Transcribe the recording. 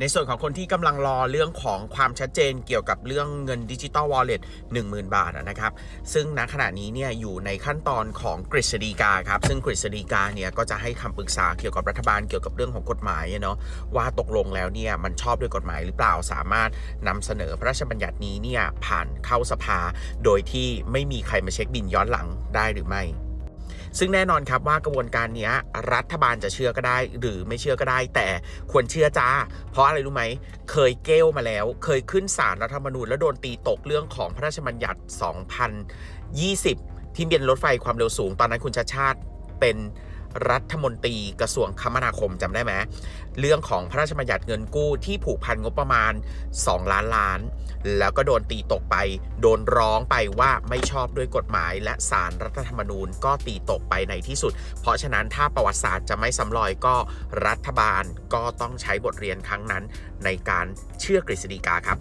ในส่วนของคนที่กำลังรอเรื่องของความชัดเจนเกี่ยวกับเรื่องเงินดิจิตอลวอลเล็ต10,000บาทนะครับ ซึ่งณขณะนี้เนี่ยอยู่ในขั้นตอนของกฤษฎีกาครับ ซึ่งกฤษฎีกาเนี่ยก็จะให้คำปรึกษาเกี่ยวกับรัฐบาลเกี่ยวกับเรื่องของกฎหมายเนาะว่าตกลงแล้วเนี่ยมันชอบด้วยกฎหมายหรือเปล่าสามารถนำเสนอพระราชบัญญัตินี้เนี่ยผ่านเข้าสภา โดยที่ไม่มีใครมาเช็คบินย้อนหลังได้หรือไม่ ซึ่งแน่นอนครับว่ากระบวนการนี้รัฐบาลจะเชื่อก็ได้ หรือไม่เชื่อก็ได้ แต่ควรเชื่อจ้า เพราะอะไรรู้ไหม เคยเกลมาแล้ว เคยขึ้นศาลรัฐธรรมนูญแล้วโดนตีตกเรื่องของพระราชบัญญัติ 2020 ที่เป็นรถไฟความเร็วสูง ตอนนั้นคุณชาชาติเป็น รัฐมนตรีกระทรวงคมนาคมจำได้ไหมเรื่องของพระราชบัญญัติเงินกู้ที่ผูกพันงบประมาณ 2 ล้านล้าน แล้วก็โดนตีตกไป โดนร้องไปว่าไม่ชอบด้วยกฎหมาย และสารรัฐธรรมนูญก็ตีตกไปในที่สุด เพราะฉะนั้นถ้าประวัติศาสตร์จะไม่ซ้ำรอยก็รัฐบาลก็ต้องใช้บทเรียนครั้งนั้น ในการเชื่อกฤษฎีกาครับ